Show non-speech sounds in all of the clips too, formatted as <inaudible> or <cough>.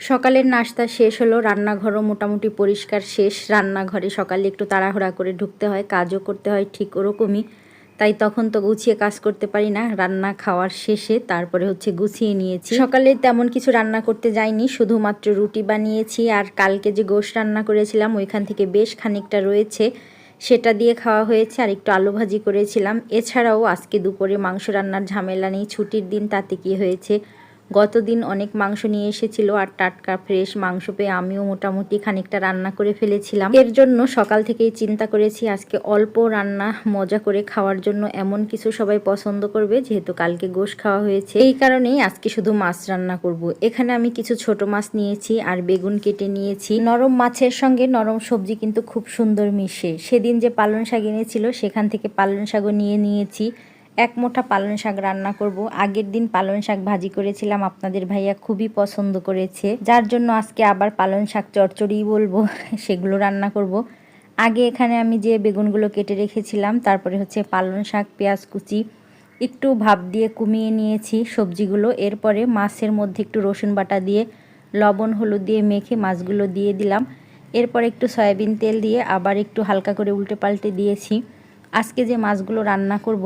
সকালের নাস্তা শেষ হলো, রান্নাঘরও মোটামুটি পরিষ্কার শেষ। রান্নাঘরে সকালে একটু তাড়াহুড়া করে ঢুকতে হয়, কাজও করতে হয় ঠিক ওরকমই। তাই তখন তো গুছিয়ে কাজ করতে পারি না, রান্না খাওয়ার শেষে তারপরে হচ্ছে গুছিয়ে নিয়েছি। সকালে তেমন কিছু রান্না করতে যাইনি, শুধুমাত্র রুটি বানিয়েছি আর কালকে যে গোশ রান্না করেছিলাম, ওইখান থেকে বেশ খানিকটা রয়েছে। সেটা দিয়ে খাওয়া হয়েছে আর একটু আলু ভাজি করেছিলাম। এছাড়াও আজকে দুপুরে মাংস রান্নার ঝামেলা নেই, ছুটির দিন তাতে কি হয়েছে? গতদিন অনেক মাংস নিয়ে এসেছিল আর টাটকা ফ্রেশ মাংস পেয়ে আমিও মোটামুটি খানিকটা রান্না করে ফেলেছিলাম। এর জন্য সকাল থেকেই চিন্তা করেছি, আজকে অল্প রান্না, মজা করে খাওয়ার জন্য এমন কিছু সবাই পছন্দ করবে, যেহেতু কালকে গোশ খাওয়া হয়েছে। এই কারণেই আজকে শুধু মাছ রান্না করব। এখানে আমি কিছু ছোট মাছ নিয়েছি আর বেগুন কেটে নিয়েছি। নরম মাছের সঙ্গে নরম সবজি কিন্তু খুব সুন্দর মিশে। সেদিন যে পালন শাক এনেছিল, সেখান থেকে পালন শাকও নিয়ে নিয়েছি। এক মোটা পালং শাক রান্না করব। আগের দিন পালং শাক ভাজি করেছিলাম, আপনাদের ভাইয়া খুবই পছন্দ করেছে। যার জন্য আজকে আবার পালং শাক চচ্চড়ি বলব, <laughs> সেগুলো রান্না করব। আগে এখানে আমি যে বেগুনগুলো কেটে রেখেছিলাম, তারপরে হচ্ছে পালং শাক, পেঁয়াজ কুচি, একটু ভাপ দিয়ে কমিয়ে নিয়েছি সবজিগুলো। এরপরে মাছের মধ্যে একটু রসুন বাটা দিয়ে, লবণ, হলুদ দিয়ে মেখে মাছগুলো দিয়ে দিলাম। এরপর একটু সয়াবিন তেল দিয়ে আবার একটু হালকা করে উল্টে পাল্টে দিয়েছি। আজকে যে মাছগুলো রান্না করব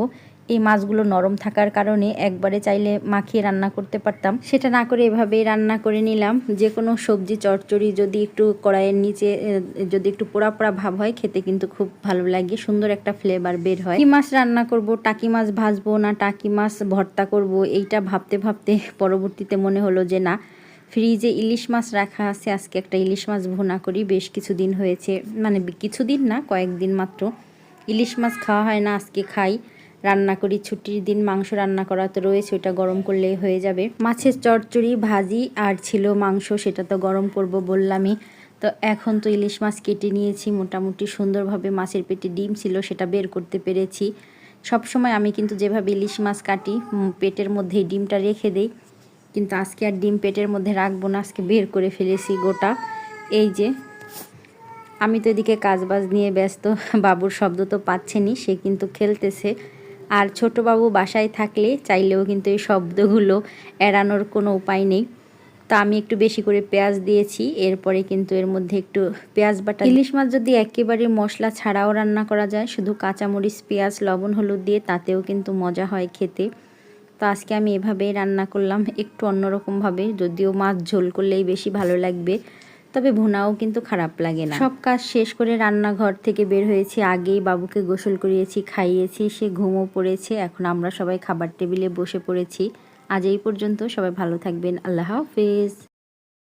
এই মাছগুলো নরম থাকার কারণে একবারে চাইলে মাখিয়ে রান্না করতে পারতাম। সেটা না করে এভাবেই রান্না করে নিলাম। যে কোনো সবজি, চচ্চড়ি যদি একটু কড়াইয়ের নিচে যদি একটু পোড়া পোড়া ভাব হয়, খেতে কিন্তু খুব ভালো লাগে, সুন্দর একটা ফ্লেভার বের হয়। কি মাছ রান্না করব? টাকি মাছ ভাজবো না? টাকি মাছ ভর্তা করব? এইটা ভাবতে ভাবতে পরবর্তীতে মনে হলো যে না ফ্রিজে ইলিশ মাছ রাখা আছে, আজকে একটা ইলিশ মাছ ভুনা করি, বেশ কিছুদিন হয়েছে মানে কিছুদিন না, কয়েকদিন মাত্র। ইলিশ মাছ খাওয়া হয় না, আজকে খাই। রান্না করি, ছুটির দিন মাংস রান্না করা তো রয়েছে ওটা গরম করলেই হয়ে যাবে। মাছের চচ্চড়ি, ভাজি আর ছিল মাংস, সেটা তো গরম করব বললামই। তো এখন তো ইলিশ মাছ কেটে নিয়েছি, মোটামুটি সুন্দরভাবে মাছের পেটে ডিম ছিল, সেটা বের করতে পেরেছি। সব সময় আমি কিন্তু যেভাবে ইলিশ মাছ কাটি পেটের মধ্যে ডিমটা রেখে দেই। কিন্তু আজকে আর ডিম পেটের মধ্যে রাখব না, আজকে বের করে ফেলেছি গোটা। এই যে, আমি তো এদিকে কাজবাজ নিয়ে ব্যস্ত, বাবুর শব্দ তো পাচ্ছেনি সে কিন্তু খেলতেছে। আর ছোটোবাবু বাসায় থাকলে চাইলেও কিন্তু এই শব্দগুলো এড়ানোর কোনো উপায় নেই। তা আমি একটু বেশি করে পেঁয়াজ দিয়েছি, এরপরে কিন্তু এর মধ্যে একটু পেঁয়াজ বাটা ইলিশ মাছ যদি একেবারে মশলা ছাড়াও রান্না করা যায়, শুধু কাঁচামরিচ, পেঁয়াজ, লবণ, হলুদ দিয়ে, তাতেও কিন্তু মজা হয় খেতে। তো আজকে আমি এভাবেই রান্না করলাম, একটু অন্যরকমভাবে, যদিও মাছ ঝোল করলেই বেশি ভালো লাগবে। তবে ভুনাও কিন্তু খারাপ লাগে না। সব কাজ শেষ করে রান্নাঘর থেকে বের হয়েছি, আগেই বাবুকে গোসল করিয়েছি, খাইয়েছি, সে ঘুমও পড়েছে, এখন আমরা সবাই খাবার টেবিলে বসে পড়েছি। আজ এই পর্যন্ত সবাই ভালো থাকবেন, আল্লাহ হাফেজ।